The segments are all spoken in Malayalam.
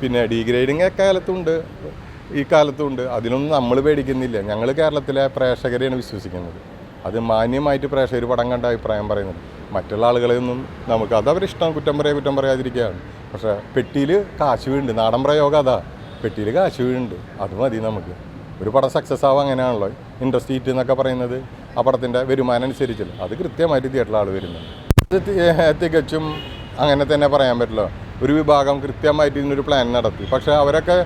പിന്നെ ഡീഗ്രേഡിങ് എക്കാലത്തുണ്ട് ഈ കാലത്തുണ്ട്. അതിനൊന്നും നമ്മൾ പേടിക്കുന്നില്ല. ഞങ്ങൾ കേരളത്തിലെ പ്രേക്ഷകരെയാണ് വിശ്വസിക്കുന്നത്. അത് മാന്യമായിട്ട് പ്രേക്ഷകർ പടം കണ്ട അഭിപ്രായം പറയുന്നത് മറ്റുള്ള ആളുകളെയൊന്നും നമുക്ക് അത് അവരിഷ്ടം കുറ്റം പറയാ കുറ്റം പറയാതിരിക്കുകയാണ്. പക്ഷേ പെട്ടിയിൽ കാശ് വീണ്ട് നാടൻ പ്രയോഗം അതാ. പെട്ടിയിൽ കാശ് വീണ്ട് അത് മതി നമുക്ക്. ഒരു പടം സക്സസ് ആവുക അങ്ങനെയാണല്ലോ. ഇൻട്രസ്റ്റ് ഈറ്റ് എന്നൊക്കെ പറയുന്നത്. ആ പടത്തിന്റെ വരുമാനം അനുസരിച്ചല്ലോ. അത് കൃത്യമായിട്ട് തിയേറ്ററിൽ ആൾ വരുന്നുണ്ട്. തികച്ചും അങ്ങനെ തന്നെ പറയാൻ പറ്റില്ല. ഒരു വിഭാഗം കൃത്യമായിട്ട് ഇതിനൊരു പ്ലാൻ നടത്തി. പക്ഷേ അവരൊക്കെ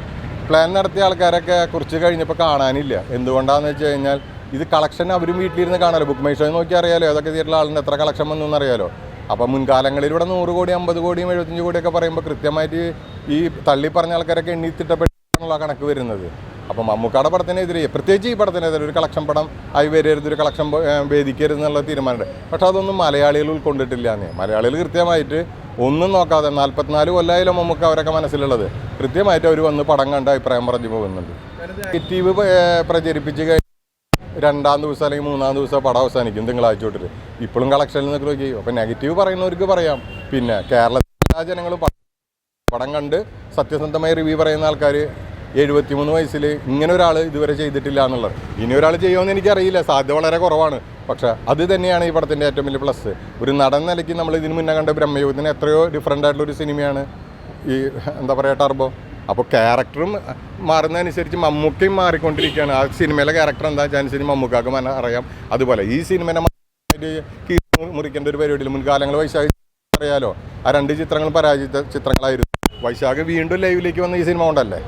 പ്ലാൻ നടത്തിയ ആൾക്കാരൊക്കെ കുറച്ച് കഴിഞ്ഞപ്പോൾ കാണാനില്ല. എന്തുകൊണ്ടാണെന്ന് വെച്ച് കഴിഞ്ഞാൽ ഇത് കളക്ഷൻ അവരും വീട്ടിലിരുന്ന് കാണാലോ? ബുക്ക് മൈ ഷോ നോക്കി അറിയാലോ? ഏതൊക്കെ തിയേറ്ററിൽ ആളുണ്ട്? എത്ര കളക്ഷൻ വന്നു എന്നറിയാലോ? അപ്പോൾ മുൻകാലങ്ങളിൽ ഇവിടെ നൂറ് കോടി അമ്പത് കോടിയും എഴുപത്തഞ്ച് കോടിയൊക്കെ പറയുമ്പോൾ കൃത്യമായിട്ട് ഈ തള്ളി പറഞ്ഞ ആൾക്കാരൊക്കെ എണ്ണി കണക്ക് വരുന്നത്. അപ്പം മമ്മൂക്കാടെ പടത്തിനെതിരെ പ്രത്യേകിച്ച് ഈ പടത്തിനെതിരെ ഒരു കളക്ഷൻ പടം ആയി വരരുത് ഒരു കളക്ഷൻ വേദിക്കരുത് എന്നുള്ള തീരുമാനമുണ്ട്. പക്ഷേ അതൊന്നും മലയാളികൾ ഉൾക്കൊണ്ടിട്ടില്ല എന്ന് മലയാളികൾ കൃത്യമായിട്ട് ഒന്നും നോക്കാതെ നാൽപ്പത്തിനാല് കൊല്ലമായാലും നമുക്ക് അവരൊക്കെ മനസ്സിലുള്ളത്. കൃത്യമായിട്ട് അവർ വന്ന് പടം കണ്ട് അഭിപ്രായം പറഞ്ഞു പോകുന്നുണ്ട്. നെഗറ്റീവ് പ്രചരിപ്പിച്ച് കഴിഞ്ഞാൽ രണ്ടാം ദിവസം അല്ലെങ്കിൽ മൂന്നാം ദിവസം പടം അവസാനിക്കും തിങ്കളാഴ്ച തൊട്ടിട്ട്. ഇപ്പോഴും കളക്ഷനിൽ നിന്നൊക്കെ നോക്കി അപ്പം നെഗറ്റീവ് പറയുന്നവർക്ക് പറയാം. പിന്നെ കേരളത്തിലെ എല്ലാ ജനങ്ങളും പടം പടം കണ്ട് സത്യസന്ധമായി റിവ്യൂ പറയുന്ന ആൾക്കാർ എഴുപത്തിമൂന്ന് വയസ്സിൽ ഇങ്ങനെ ഒരാൾ ഇതുവരെ ചെയ്തിട്ടില്ല എന്നുള്ളത്. ഇനി ഒരാൾ ചെയ്യുമെന്ന് എനിക്കറിയില്ല. സാധ്യത വളരെ കുറവാണ്. പക്ഷേ അത് തന്നെയാണ് ഈ പടത്തിന്റെ ഏറ്റവും വലിയ പ്ലസ് ഒരു നടൻ നിലയ്ക്ക് നമ്മൾ ഇതിന് മുന്നേ കണ്ട ബ്രഹ്മയുഗത്തിന് എത്രയോ ഡിഫറെന്റ് ആയിട്ടുള്ള ഒരു സിനിമയാണ് ഈ എന്താ പറയുക ടർബോ അപ്പോൾ ക്യാരക്ടറും മാറുന്നതനുസരിച്ച് മമ്മൂക്കയും മാറിക്കൊണ്ടിരിക്കുകയാണ്. ആ സിനിമയിലെ ക്യാരക്ടർ എന്താ വെച്ചാൽ മമ്മൂക്കാക്ക് മന അറിയാം. അതുപോലെ ഈ സിനിമനെ മുറിക്കേണ്ട ഒരു പരിപാടിയിൽ മുൻകാലങ്ങൾ വൈശാഖ അറിയാലോ? ആ രണ്ട് ചിത്രങ്ങൾ പരാജയ ചിത്രങ്ങളായിരുന്നു. വൈശാഖ് വീണ്ടും ലൈവിലേക്ക് വന്ന ഈ സിനിമ കൊണ്ടല്ലേ?